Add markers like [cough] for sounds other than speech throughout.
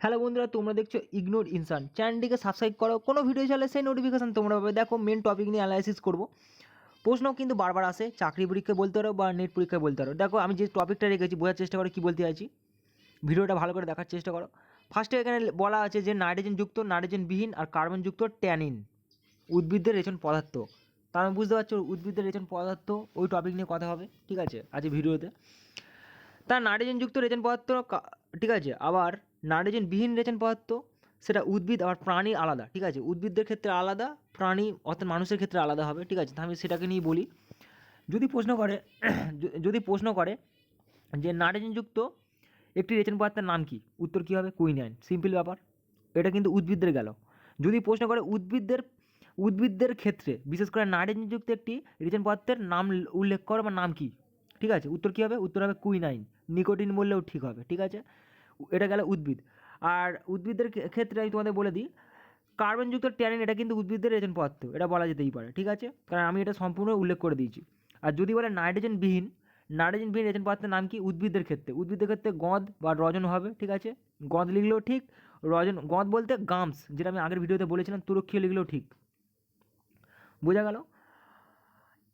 Hello বন্ধুরা, তোমরা দেখছ ইগনোর ইনসান চ্যানেলটিকে সাবস্ক্রাইব করো। কোনো ভিডিও চলে সেই নোটিফিকেশান তোমরা পাবে। দেখো মেন টপিক নিয়ে অ্যানালাইসিস করব। প্রশ্ন কিন্তু বারবার আসে, চাকরি পরীক্ষায় বলতে পারো বা নেট পরীক্ষায় বলতে পারো। দেখো, আমি যে টপিকটা রেখেছি, বোঝার চেষ্টা করো কী বলতে চাইছি? ভিডিওটা ভালো করে দেখার চেষ্টা করো। ফার্স্টে এখানে বলা আছে যে নাইট্রোজেনযুক্ত নাইট্রোজেনবিহীন আর কার্বনযুক্ত ট্যানিন উদ্ভিদের রেচন পদার্থ। তার আমি বুঝতে পারছ, উদ্ভিদের রেচন পদার্থ, ওই টপিক নিয়ে কথা হবে। ঠিক আছে আজকে ভিডিওতে। তার নাইট্রোজেনযুক্ত রেচন পদার্থ ঠিক আছে, আবার নাইট্রোজেনবিহীন রেচন পদার্থ, সেটা উদ্ভিদ আবার প্রাণী আলাদা, ঠিক আছে? উদ্ভিদদের ক্ষেত্রে আলাদা, প্রাণী অর্থাৎ মানুষের ক্ষেত্রে আলাদা হবে, ঠিক আছে? আমি সেটাকে নিয়ে বলি। যদি প্রশ্ন করে, [clears throat] যদি প্রশ্ন করে যে নাইট্রোজেনযুক্ত একটি রেচন পদার্থের নাম কি? উত্তর কী হবে? কুইনাইন। সিম্পল ব্যাপার। এটা কিন্তু উদ্ভিদদের গেল। যদি প্রশ্ন করে উদ্ভিদদের উদ্ভিদদের ক্ষেত্রে, বিশেষ করে নাইট্রোজেনযুক্ত একটি রেচন পদার্থের নাম উল্লেখ করো বা নাম কি? ঠিক আছে? উত্তর কী হবে? উত্তর হবে কুইনাইন। নিকোটিন বললেও ঠিক হবে, ঠিক আছে? এটা গেল উদ্ভিদ। আর উদ্ভিদের ক্ষেত্রে আমি তোমাদের বলে দিই কার্বনযুক্ত ট্যানিন এটা কিন্তু উদ্ভিদের রেচন পদার্থ, এটা বলা যেতেই পারে, ঠিক আছে? কারণ আমি এটা সম্পূর্ণ উল্লেখ করে দিয়েছি। আর যদি বলে নাইট্রোজেনবিহীন নাইট্রোজেনবিহীন রেচন পদার্থের নাম কি? উদ্ভিদের ক্ষেত্রে। উদ্ভিদের ক্ষেত্রে গঁদ বা রজন হবে, ঠিক আছে? গঁদ লিখলেও ঠিক, রজন, গঁদ বলতে গামস যেটা আমি আগের ভিডিওতে বলেছিলাম তুরক্ষীয় লিখলেও ঠিক। বোঝা গেল?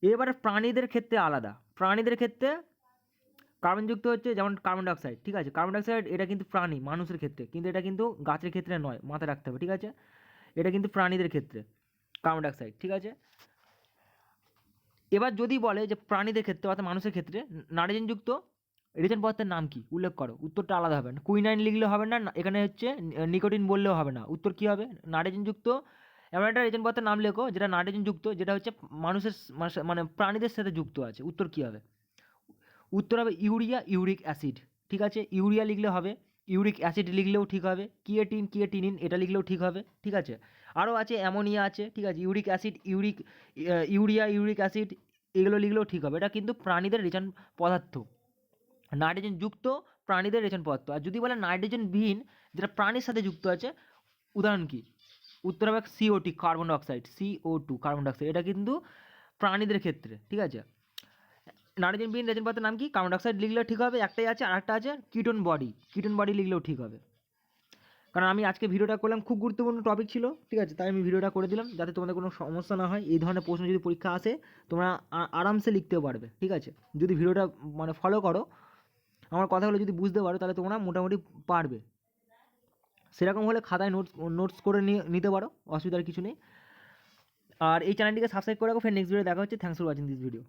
এবারে প্রাণীদের ক্ষেত্রে আলাদা। প্রাণীদের ক্ষেত্রে কার্বনযুক্ত হচ্ছে যেমন কার্বন ডাইঅক্সাইড ঠিক আছে? কার্বন ডাইঅক্সাইড এটা কিন্তু প্রাণী, মানুষের ক্ষেত্রে। কিন্তু এটা কিন্তু গাছের ক্ষেত্রে নয়, মাথায় রাখতে হবে, ঠিক আছে? এটা কিন্তু প্রাণীদের ক্ষেত্রে কার্বন ডাইঅক্সাইড ঠিক আছে? এবার যদি বলে যে প্রাণীদের ক্ষেত্রে অর্থাৎ মানুষের ক্ষেত্রে নাইট্রোজেনযুক্ত রেচন পদার্থের নাম কি? উল্লেখ করো, উত্তরটা আলাদা হবে না। কুইনাইন লিখলে হবে না এখানে হচ্ছে নিকোটিন বললেও হবে না, উত্তর কী হবে? নাইট্রোজেনযুক্ত এমন একটা রেচন পদার্থের নাম লেখো, যেটা নাইট্রোজেনযুক্ত যেটা হচ্ছে মানুষের মানে- মানে প্রাণীদের সাথে যুক্ত আছে, উত্তর কী হবে? উত্তর হবে ইউরিয়া, ইউরিক অ্যাসিড, ঠিক আছে? ইউরিয়া লিখলে হবে, ইউরিক অ্যাসিড লিখলেও ঠিক হবে, কিয়েটিন, কিয়েটিনিন, এটা লিখলেও ঠিক হবে, ঠিক আছে? আরও আছে, অ্যামোনিয়া আছে, ঠিক আছে? Uric acid, uric urea, uric acid, এগুলো লিখলেও ঠিক হবে। এটা কিন্তু প্রাণীদের রেচন পদার্থ। নাইট্রোজেন যুক্ত প্রাণীদের রেচন পদার্থ। আর যদি বলে নাইট্রোজেন বিহীন যেটা প্রাণীর সাথে যুক্ত আছে, উদাহরণ কি? উত্তর হবে COT carbon dioxide CO two carbon dioxide এটা কিন্তু প্রাণীদের ক্ষেত্রে, ঠিক আছে? নাইট্রোজেন বিহীন রেচন পদার্থের নাম কি? কার্বন ডাইঅক্সাইড লিখলেও ঠিক হবে, একটাই আছে আর একটা আছে, কিটোন বডি। কিটোন বডি লিখলেও ঠিক হবে। কারণ আমি আজকে ভিডিওটা করলাম, খুব গুরুত্বপূর্ণ টপিক ছিল, ঠিক আছে? তাই আমি ভিডিওটা করে দিলাম, যাতে তোমাদের কোনো সমস্যা না হয়। এই ধরনের প্রশ্ন যদি পরীক্ষা আসে, তোমরা আরামসে লিখতেও পারবে, ঠিক আছে? যদি ভিডিওটা মানে ফলো করো, আমার কথাগুলো যদি বুঝতে পারো, তাহলে তোমরা মোটামুটি পারবে। সেরকম হলে খাতায় নোটস নোটস করে নিয়ে নিতে পারো, অসুবিধার কিছু নেই। আর এই চ্যানেলটিকে সাবস্ক্রাইব করে রাখো, ফের নেক্সট ভিডিও দেখা হচ্ছে। Thanks for watching this video